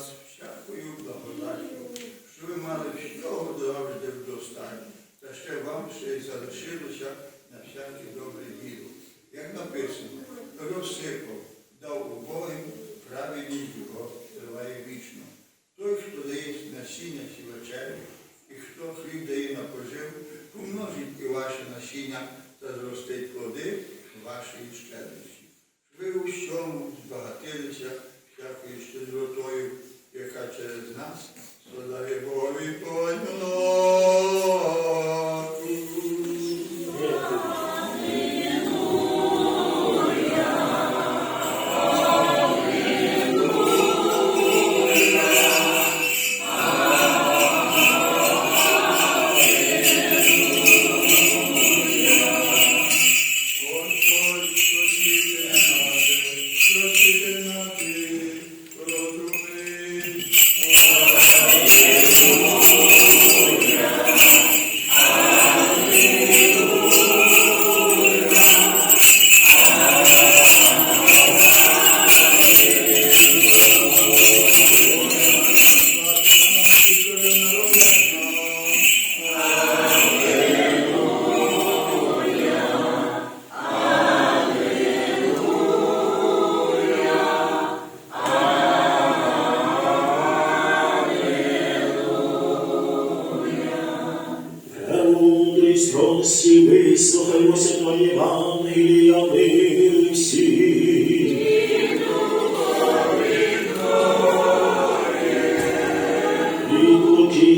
вас всякою благодаттю, що ви мали всього завжди в достатньо, та ще вам ще й залишилося на всяке добре діло. Як написано, розсипав, дав убогим, праведність його триває вічно. Той, хто дає насіння сівачеві, і хто хліб дає на пожив, помножить і ваше насіння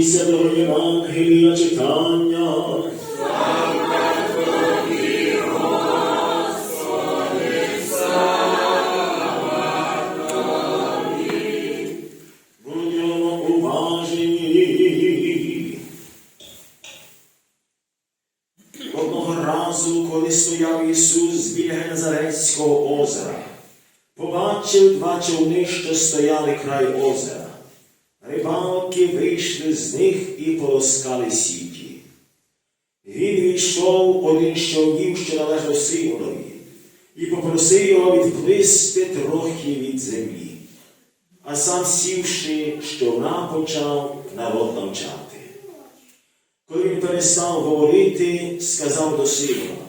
ईश्वरो विभाग हिल्लचितान् Рибалки вийшли з них і полоскали сіті. Він війшов один з човнів, що належав Симонові, і попросив його відплисти трохи від землі. А сам сівши, з човна почав народ навчати. Коли він перестав говорити, сказав до Симона,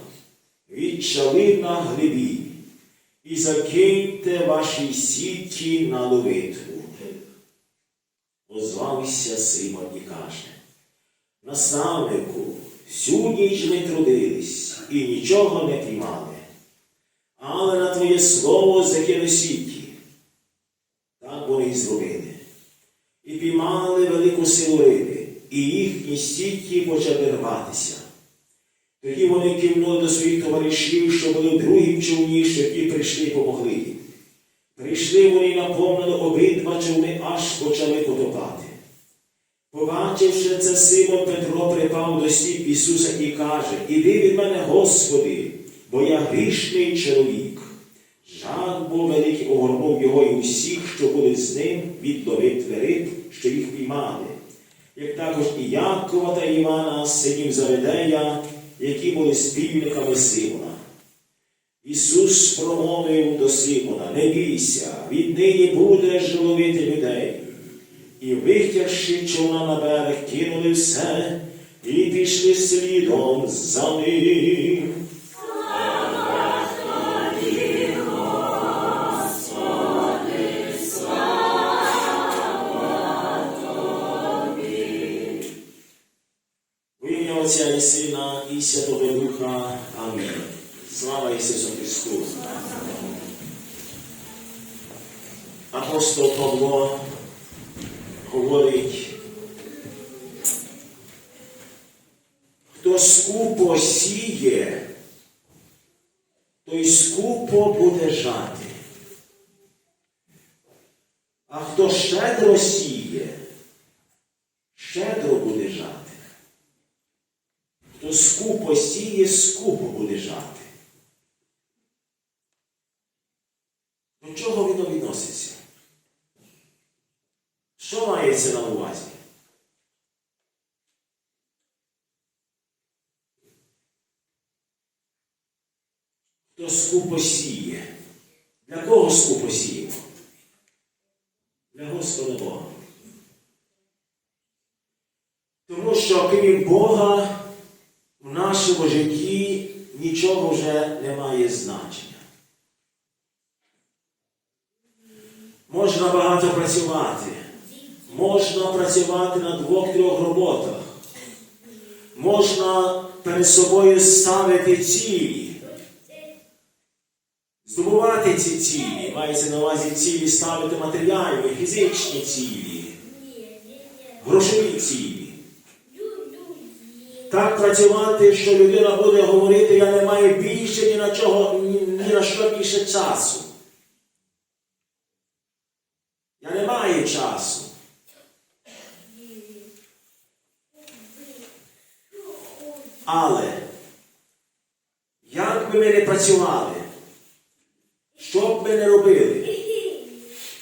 відчали на глибі і закиньте ваші сіті на ловитву. Озвався Симон і каже, наставнику, всю ніч ми трудились і нічого не піймали, але на твоє слово закину сіті. Так вони і зробили. І піймали велику силу риби, і їхні сіті почали рватися. Тоді вони кивнули до своїх товаришів, що були в другім човні, що ті прийшли і помогли їм. Прийшли вони наповнили обидва човни, аж почали потопати. Побачивши це, Симон Петро припав до стіп Ісуса і каже, Іди від мене, Господи, бо я грішний чоловік. Жах був великий огорнув його і усіх, що були з ним від ловитви риб, що їх піймали, як також і Якова та Івана, синів Заведея, які були спільниками Симона. Ісус промовив до Симона, не бійся, віднині будеш ловити людей. І витягши човна на берег, кинули все і пішли слідом за ним. Отця і Сина і Святого Духа. Амінь. Слава Ісусу Христу. Апостол Павло говорить, хто скупо сіє, той скупо буде жати. А хто щедро сіє, щедро буде жати. Хто скупо сіє, скупо буде жати. До чого воно відноситься? Що мається на увазі? Хто скупо сіє? Для кого скупо сіємо? Для Господа Бога. Тому що крім Бога в нашому житті нічого вже не має значення. Можна багато працювати. Можна працювати на двох-трьох роботах. Можна перед собою ставити цілі. Здобувати ці цілі. Мається на увазі цілі ставити матеріальні, фізичні цілі, грошові цілі. Так працювати, що людина буде говорити, я не маю більше ні на чого, ні, ні на що більше часу. Я не маю часу. Але як би ми не працювали, що б ми не робили,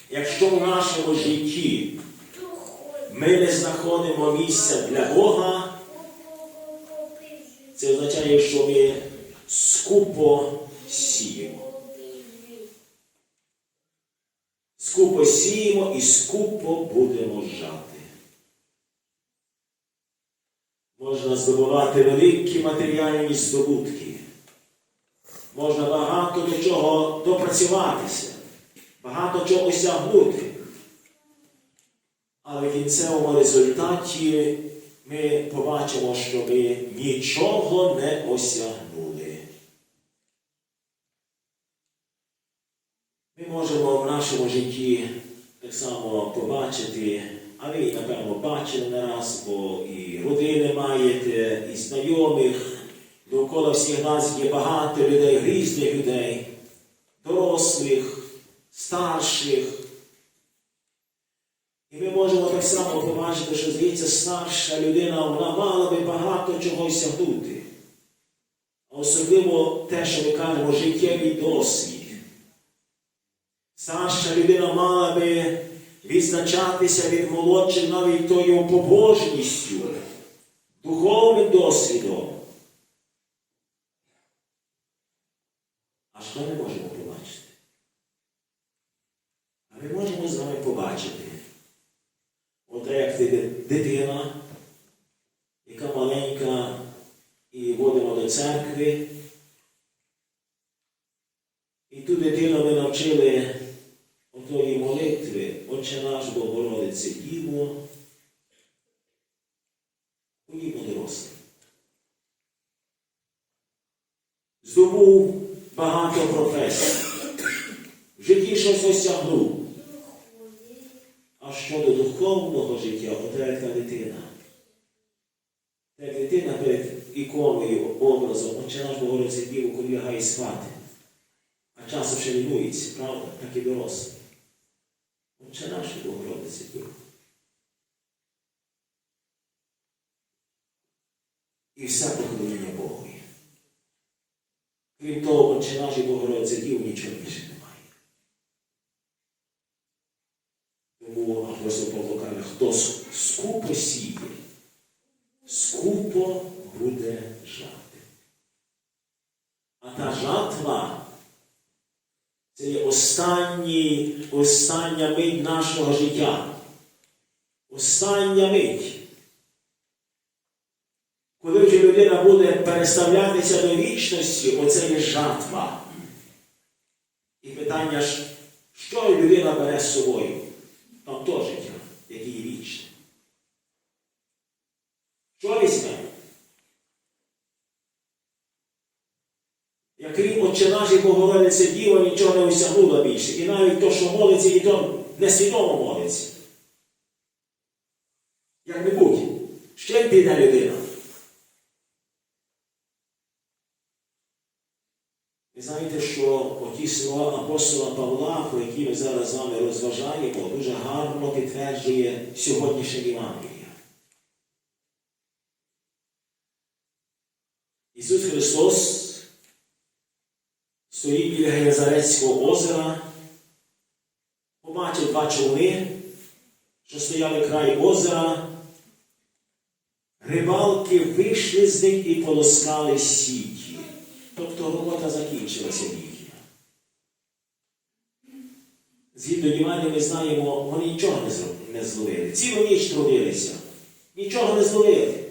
якщо в нашому житті ми не знаходимо місця для Бога, це означає, що ми скупо сіємо. Скупо сіємо і скупо будемо жати. Можна здобувати великі матеріальні здобутки. Можна багато до чого допрацюватися, багато чого осягнути. Але в кінцевому результаті ми побачимо, що ми нічого не осягнули. Ми можемо в нашому житті так само побачити, а ви, напевно, бачили не раз, бо і родини маєте, і знайомих. Довкола всіх нас є багато людей, різних людей, дорослих, старших. І ми можемо так само побачити, що здається, старша людина, вона мала би багато чого сягнути. А особливо те, що ми кажемо, життєвий досвід. Старша людина мала би відзначатися від молодших навіть тою побожністю, духовним досвідом. А що ми можемо побачити? А ми можемо з вами побачити. От як ти дитина, яка маленька, і водимо до церкви. Житті осягнув. А щодо духовного життя, ота дитина. Як дитина перед іконою, образом, Отче наш Богородице Діво, коли лягає спати. А часом ще лінується, правда? Так і дорослий. Отче наш Богородице Діво. І все поклоніння Богові. Крім того, Отче наш і Богородице нічого більше немає. Тому апостол Павло каже, хто скупо сіє, скупо буде жати. А та жатва це є останній, остання мить нашого життя. Остання мить. Коли вже людина буде переставлятися до вічності, оце є жатва. І питання, ж, що людина бере з собою? Там то життя, яке є вічне. Що візьме? Як крім Отче наш і Богородиця Діва нічого не осягнула більше. І навіть то, що молиться, і то несвідомо молиться. Як-небудь. Ще піде людина. Ви знаєте, що оті слова апостола Павла, про які ми зараз з вами розважаємо, дуже гарно підтверджує сьогоднішнє Євангеліє. Ісус Христос стоїть біля Генезарецького озера, побачив два човни, що стояли край озера. Рибалки вийшли з них і полоскали сіті. Тобто робота закінчилася їхня. Згідно Євангелія ми знаємо, вони нічого не зловили. Цілу ніч трудилися. Нічого не зловили.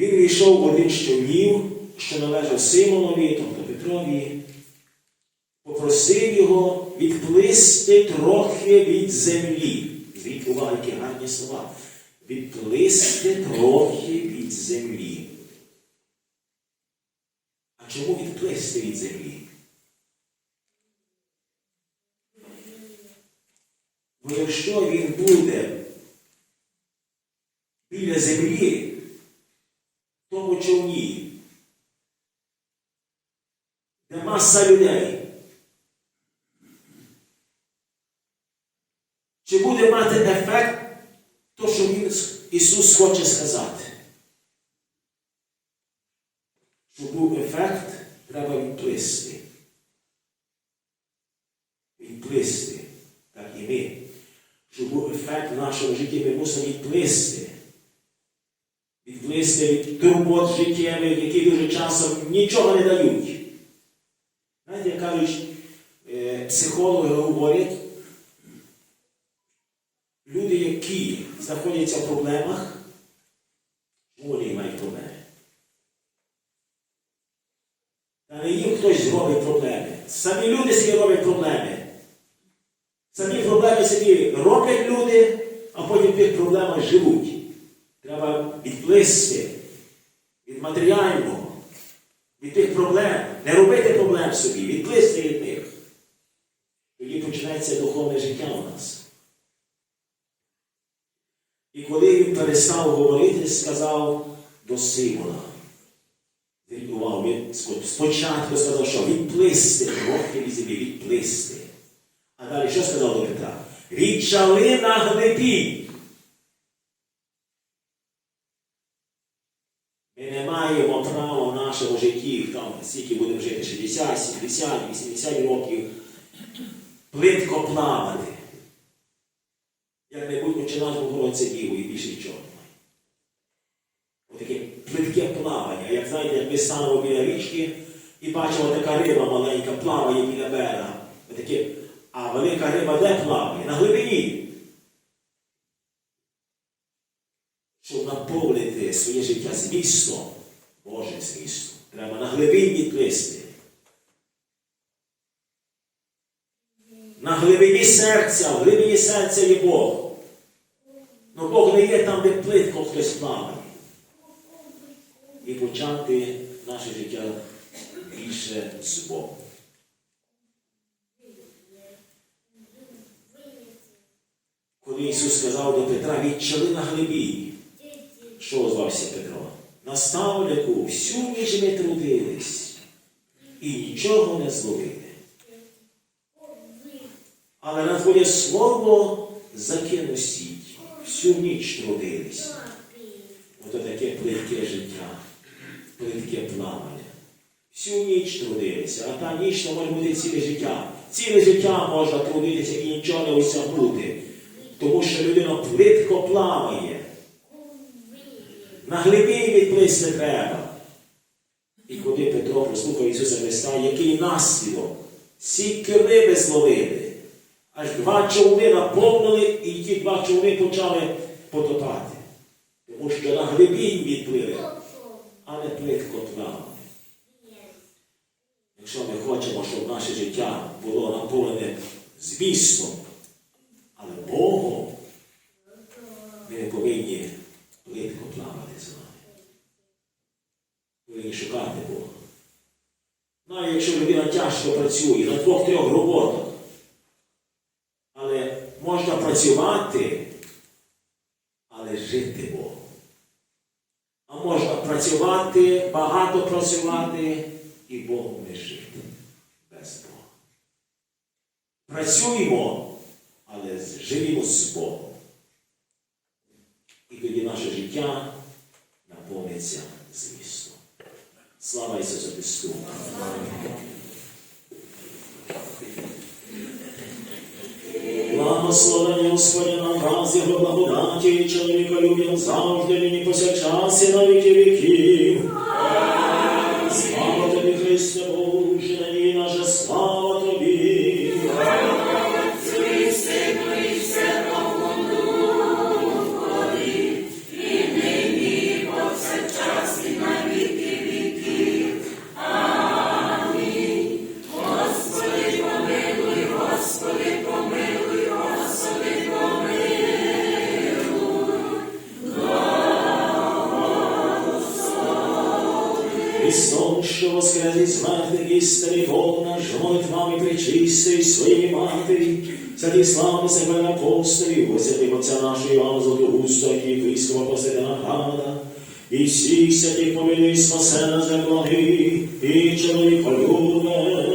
Він війшов один з човнів, що належав Симонові, тобто Петрові, попросив його відплисти трохи від землі. Увага, які гарні слова. Відплисти трохи від землі. А чому відплисти від землі? Бо якщо він буде біля землі, тому човні, де маса людей, чи буде мати ефект то, що він, Ісус хоче сказати? Щоб був ефект, треба відплисти. Відплисти, так і ми. Щоб був ефект в нашому житті, ми мусимо відплисти. Від турбот життєвих, які дуже часом нічого не дають. Знаєте, як кажуть, е, психологи говорять, люди, які знаходяться в проблемах, вони мають проблеми? Та не їм хтось зробить проблеми. Самі люди собі роблять проблеми. Самі проблеми собі роблять люди, а потім в тих проблемах живуть. Треба відплисти від матеріального, від тих проблем, не робити проблем собі, відплисти від них. Тоді починається духовне життя у нас. І коли він перестав говорити, сказав до Симона. Зверніть він спочатку сказав, що відплисти, трохи від землі, відплисти. А далі що сказав до Петра? Відчали на глибі. Ми не маємо права в нашому житті, там, скільки будемо жити, 60, 70, 80 років, плитко плавати. Як-небудь починати Богородця Діву і більше нічого немає. Отаке плитке плавання. Як знаєте, як ми станемо біля річки і бачимо така риба маленька плаває біля берега. Отаке, а велика риба де плаває? На глибині. Щоб наповнити своє життя змістом, Божим змістом, треба на глибині плисти. На глибині серця, в глибині серця є Бог. Ну Бог не є там, де плитко хтось плаває. І почати наше життя більше з Богом. Коли Ісус сказав до Петра, відчали на глибі, що озвався Петро? Наставнику, всю ніч ми трудились і нічого не зловили. Але на твоє слово закину сіть. Всю ніч трудились. Ото таке плитке життя, плитке плавання. Всю ніч трудилися, а та ніч то може бути ціле життя. Ціле життя можна трудитися і нічого не осягнути. Тому що людина плитко плаває. На глибині відплисти треба. І коли Петро послухав Ісуса Христа, який наслідок, сітки риби зловили, аж два човни наповнили, і ті два човни почали потопати. Тому що на глибині відплили, а не плитко плавали. Якщо ми хочемо, щоб наше життя було наповнене змістом, але Богом, ми не повинні плавати з вами. Повинні шукати Бога. Навіть якщо людина тяжко працює на двох-трьох роботах, але можна працювати, але жити Богом. А можна працювати, багато працювати і Богом не жити без Бога. Працюємо, але живімо з Богом. Тоді наше життя наповниться змістом. Слава Ісусу Христу! Благословення Господня нам раз Його благодаті, чоловіка любим завжди і на віки віків. Христом, що воскрес із мертвих істини Бог наш, молитвами причистий своїй матері, святі слави себе апостолів, освятим Отця нашого Івана і єпископа Костянтина Града, і всіх святих помилуй спасе нас для благи, і чоловік любе,